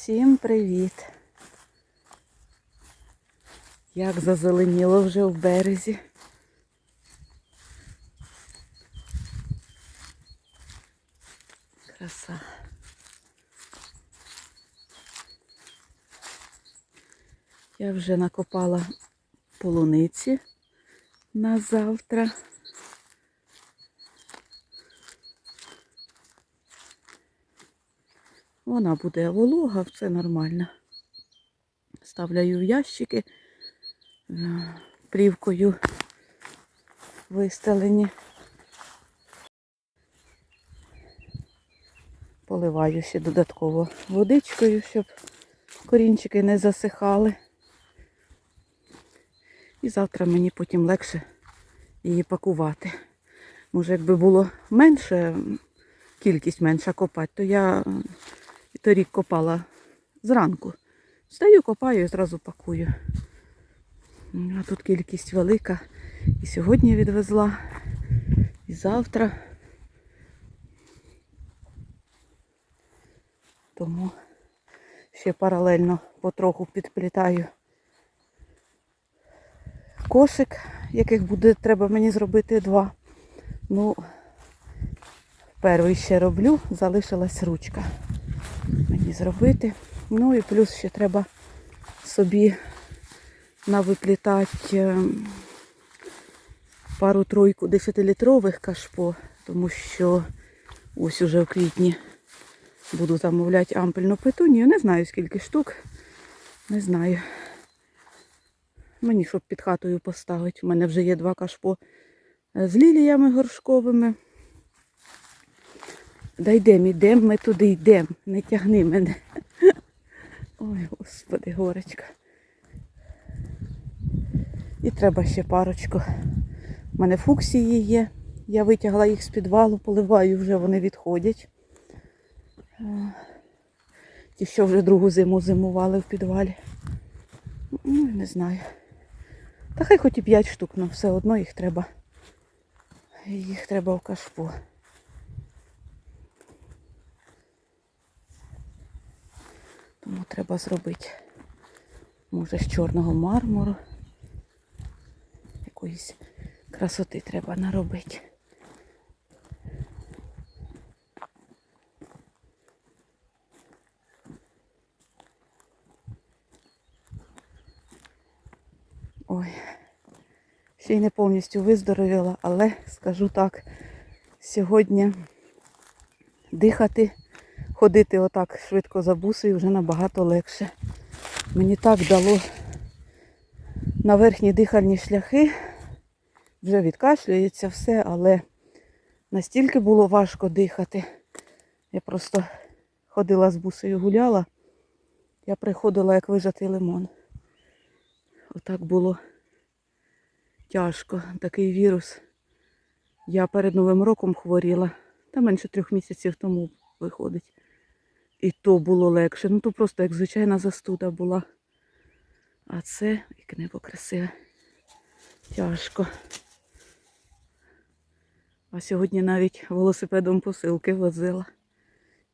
Всім привіт! Як зазеленіло вже в березі. Краса. Я вже накопала полуниці на завтра. Вона буде волога, все нормально. Ставляю в ящики е, плівкою вистелені. Поливаю ще додатково водичкою, щоб корінчики не засихали. І завтра мені потім легше її пакувати. Може, якби було менше, кількість менша копати, то я торік копала зранку. Стаю, копаю і зразу пакую. А тут кількість велика. І сьогодні відвезла, і завтра. Тому ще паралельно потроху підплітаю кошик, яких буде треба мені зробити два. Ну, перший ще роблю, залишилась ручка мені зробити. Ну і плюс ще треба собі навиплітати е, пару-тройку 10-літрових кашпо, тому що ось уже в квітні буду замовляти ампельну петунію. Не знаю скільки штук. Не знаю. Мені щоб під хатою поставити. У мене вже є два кашпо з ліліями горшковими. Да йдемо, йдемо, ми туди йдемо. Не тягни мене. Ой, господи, горечка. І треба ще парочку. У мене фуксії є. Я витягла їх з підвалу, поливаю, вже вони відходять. Е, Ті, що вже другу зиму зимували в підвалі. Ну, не знаю. Та хай хоч і 5 штук, але все одно їх треба. Їх треба в кашпо. Тому треба зробити. Може з чорного мармуру. Якоїсь красоти треба наробити. Ой, ще й не повністю виздоровіла, але скажу так, сьогодні дихати, ходити отак швидко за бусею вже набагато легше. Мені так дало на верхні дихальні шляхи, вже відкашлюється все, але настільки було важко дихати. Я просто ходила з бусею, гуляла, я приходила як вижатий лимон. Отак було тяжко. Такий вірус. Я перед Новим роком хворіла. Та менше трьох місяців тому виходить. І то було легше. Ну то просто як звичайна застуда була. А це, як небо красиве. Тяжко. А сьогодні навіть велосипедом посилки возила.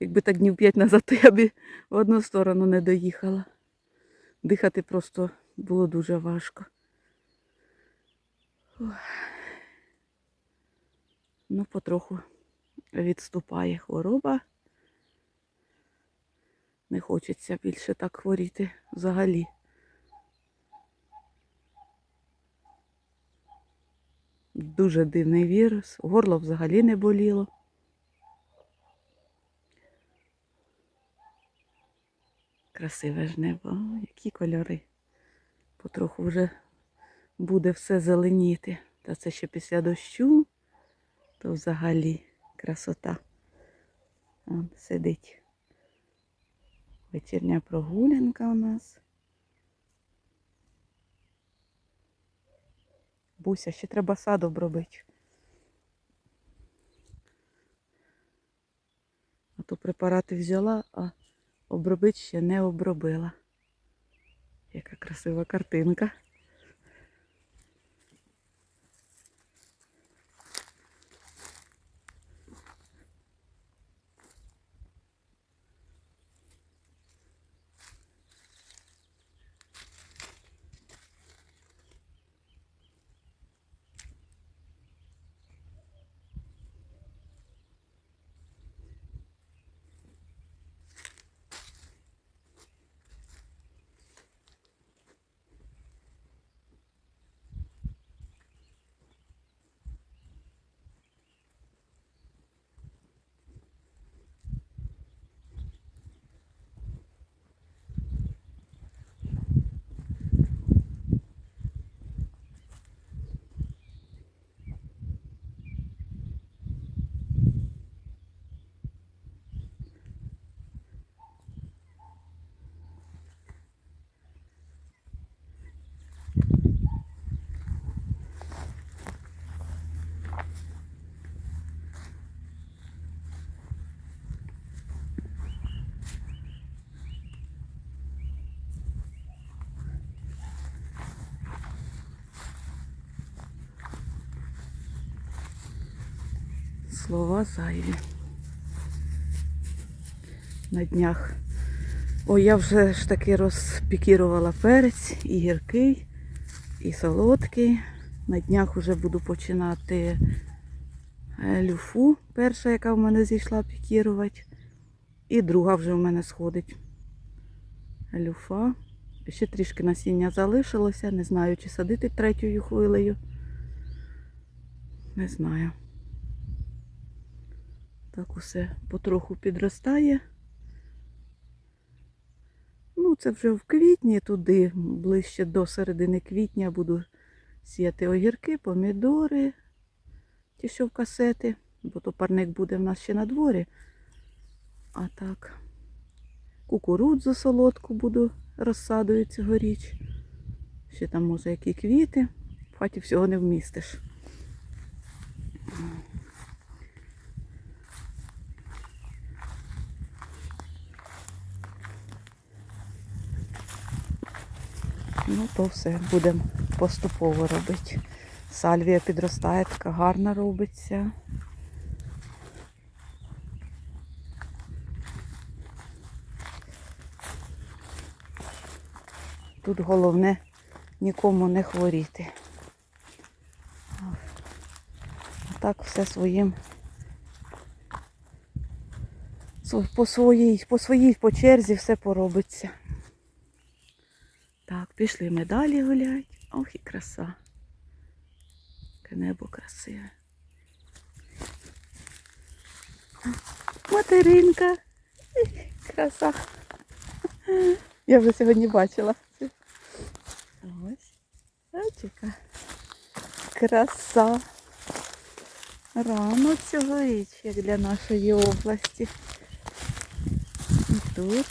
Якби так днів п'ять назад, то я б в одну сторону не доїхала. Дихати просто було дуже важко. Ну, потроху відступає хвороба. Не хочеться більше так хворіти взагалі. Дуже дивний вірус. Горло взагалі не боліло. Красиве ж небо, які кольори. Потроху вже буде все зеленіти. Та це ще після дощу, то взагалі красота. Вон сидить. Вечірня прогулянка у нас. Буся, ще треба сад обробити. А то препарати взяла, а обробити ще не обробила. Яка красива картинка. Слова зайві. На днях. Ой, я вже ж таки розпікірувала перець і гіркий, і солодкий. На днях вже буду починати е, люфу, перша, яка в мене зійшла пікірувати. І друга вже в мене сходить. Люфа. Ще трішки насіння залишилося. Не знаю, чи садити третьою хвилею. Не знаю. Так усе потроху підростає. Ну, це вже в квітні, туди, ближче до середини квітня буду сіяти огірки, помідори, ті, що в касети, бо то парник буде в нас ще на дворі. А так, кукурудзу солодку буду розсадою цьогоріч. Ще там, може, які квіти. В хаті всього не вмістиш. Ну, то все будемо поступово робити. Сальвія підростає, така гарна робиться. Тут головне нікому не хворіти. А так все своїм по своїй, по своїй по черзі все поробиться. Пішли ми далі гулять. Ох і краса. Небо красиве. Материнка. Краса. Я вже сьогодні бачила. Ось. Бачика. Краса. Рано цьогоріч, як для нашої області. І тут